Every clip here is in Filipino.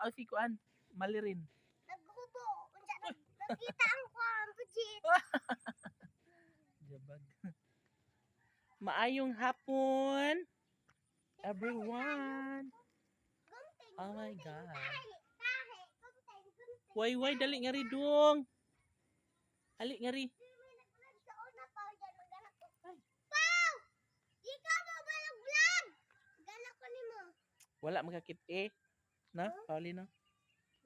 ah, si Kuan, Malirin. Naghubo. Unsa nag- nakita ang kwan, pujit. Jabag. Maayong hapon, everyone. Oh my God. Way, way, dali nga ri dong. Ali nga ri. Wala magkakit eh. Na, Paulina?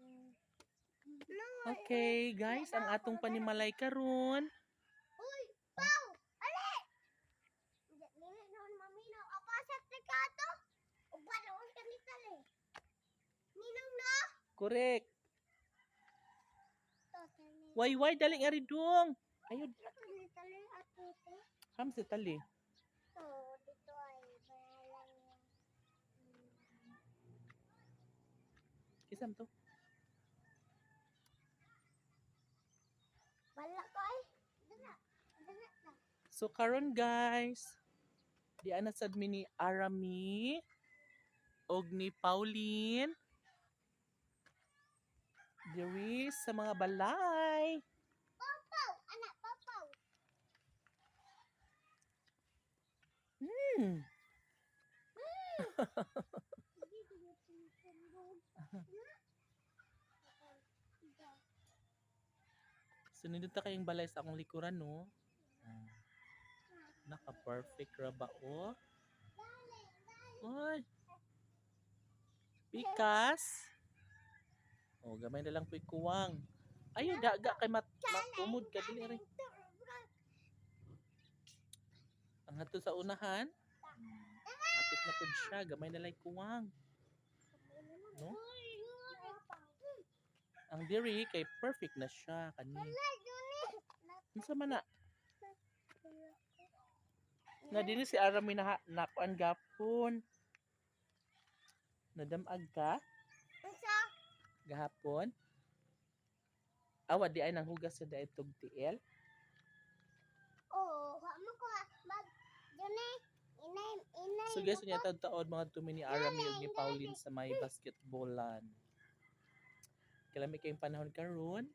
No. Okay, guys, ang atong panimalay karon. Uy, Pau! Ali! Nili noon maminaw. Apa sa tekato? Ubaloon ka ni Tali. Ninong na? Correct. To. Way, way, dali nga ri dong. Ayun, ham si tali. To, dito ay bayalan niya. Kisam to. Bala ko ay. Na. So karon guys, di ana sad mi ni Arami og ni Pauline. Diri sa mga balay. Papaw! Anak, papaw! Hmm. So nindot ta kayong balay sa akong likuran no. Ah. Naka-perfect ra ba oh? Oy. Pikas. Oh, gamay na lang po'y kuwang. Ayo daga kay mat matumod ka dili rin. Ang ato sa unahan. Apit na pud siya, gamay na lang kuwang. No? Ang diri kay perfect na siya kani. Unsa man na? Nga dinhi si Arami na nakuan gapon. Nadamag ka Unsa? gahapon. Awa di ay nang hugas sa daay tug tiil. Oo, wa mo ko mag Jone, inay inay. So guys, unya taon taon mga tumi ni Arami ug ni Pauline sa may basketballan. Kalami kayong panahon karon.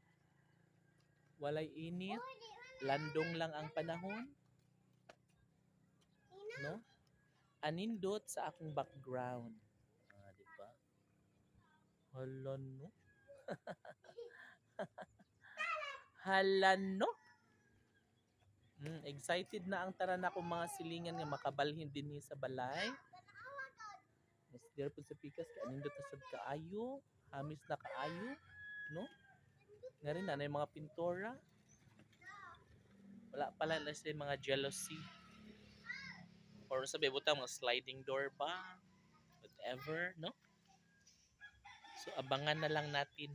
Walay init, landong lang ang panahon, no? Anindot sa akong background. Ah, di ba? Hala no. Hala no. Mm, excited na ang tanan akong mga silingan nga makabalhin dinhi sa balay. Mas there po sa pikas kay anindot na sad kaayo, hamis na kaayo, no? Nga rin na mga pintora. Wala pala na sila mga jealousy. Or sabi butang mga sliding door ba? Whatever, no? So abangan na lang natin